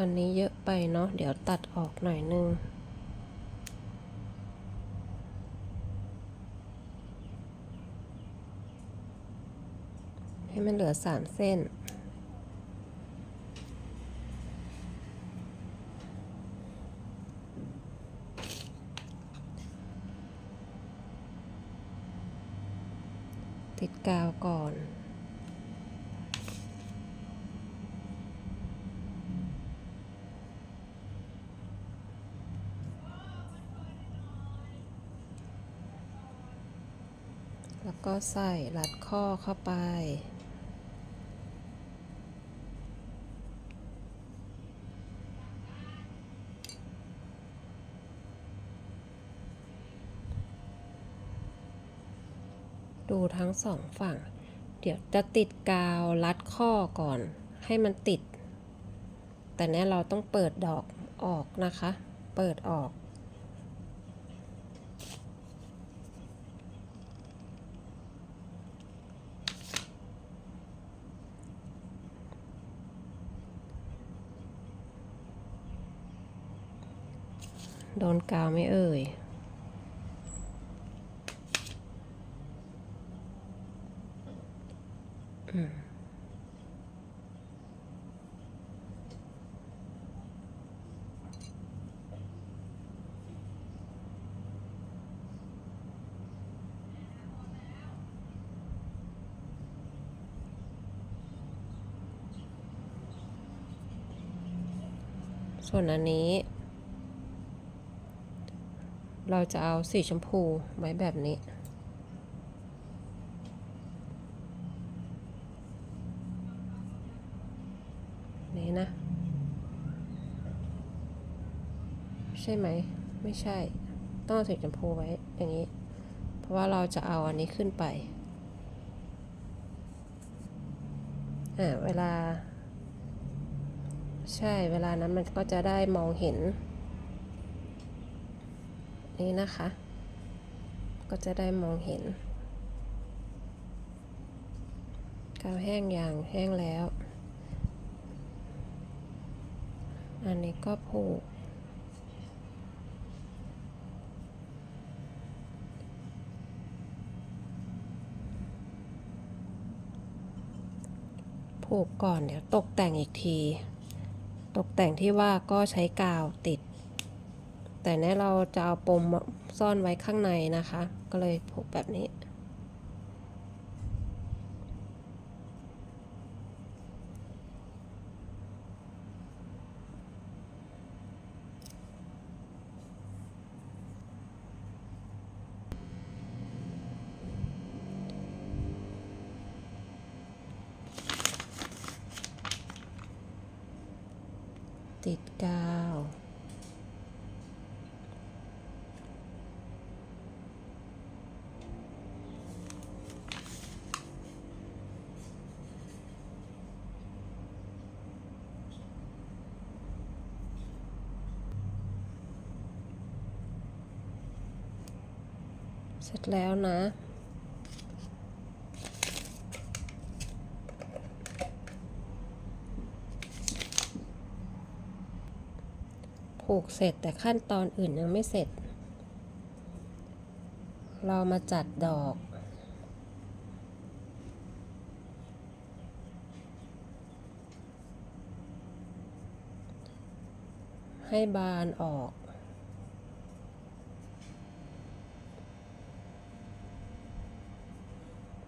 อันนี้เยอะไปเนาะเดี๋ยวตัดออกหน่อยนึงให้มันเหลือสามเส้น ติดกาวก่อน ก็ใส่รัดข้อเข้าไป ดูทั้งสองฝั่ง เดี๋ยวจะติดกาวรัดข้อก่อนให้มันติด แต่เนี้ยเราต้องเปิดดอกออกนะคะ เปิดออก โดนกาวไม่เอ่ย อืมส่วนอันนี้ เราจะเอาสีชมพูไว้แบบนี้ นี้นะ ใช่ไหม ไม่ใช่ ต้องเอาสีชมพูไว้อย่างนี้ เพราะว่าเราจะเอาอันนี้ขึ้นไป อ่าเวลา ใช่ เวลานั้นมันก็จะได้มองเห็น นี่นะคะ ก็จะได้มองเห็นกาวแห้งอย่างแห้งแล้ว อันนี้ก็ผูกผูกก่อนเดี๋ยวตกแต่งอีกที ตกแต่งที่ว่าก็ใช้กาวติด แต่เนี้ยเราจะเอาปมซ่อนไว้ข้างในนะคะ ก็เลยผูกแบบนี้ติดกาว เสร็จแล้วนะผูกเสร็จแต่ขั้นตอนอื่นยังไม่เสร็จ เรามาจัดดอกให้บานออก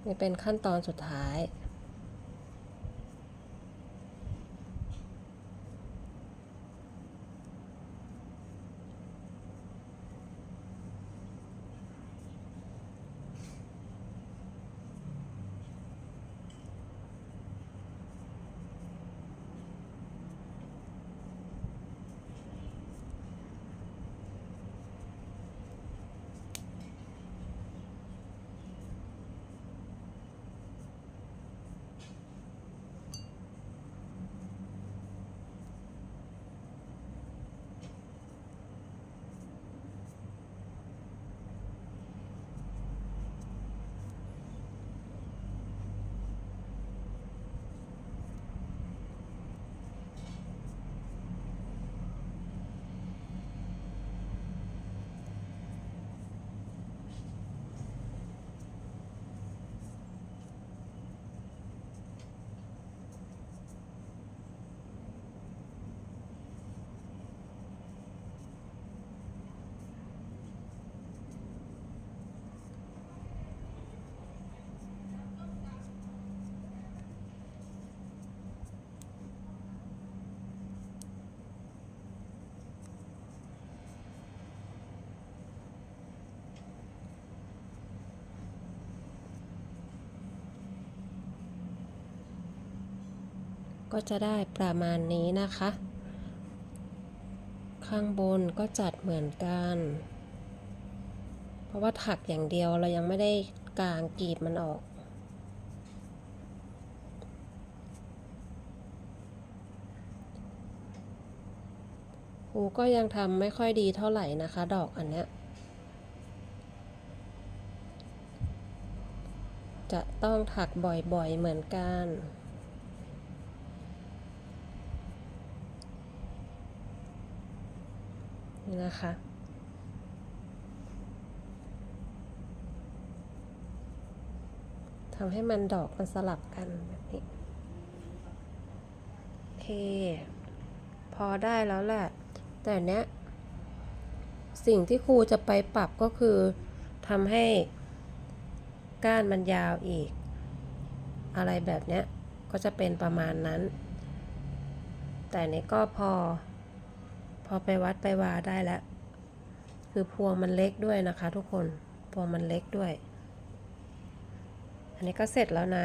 นี่เป็นขั้นตอนสุดท้าย ก็จะได้ประมาณนี้นะคะ ข้างบนก็จัดเหมือนกัน เพราะว่าถักอย่างเดียวเรายังไม่ได้กางกรีบมันออกครูก็ยังทำไม่ค่อยดีเท่าไหร่นะคะ ดอกอันเนี้ยจะต้องถักบ่อยๆเหมือนกัน นะคะ ทำให้มันดอกมันสลับกันแบบนี้ โอเค พอได้แล้วแหละ แต่เนี้ย สิ่งที่ครูจะไปปรับก็คือทำให้ก้านมันยาวอีก อะไรแบบเนี้ย ก็จะเป็นประมาณนั้น แต่เนี้ยก็พอ พอไปวัดไปวาได้แล้ว คือพวงมันเล็กด้วยนะคะ ทุกคน พวงมันเล็กด้วย อันนี้ก็เสร็จแล้วนะ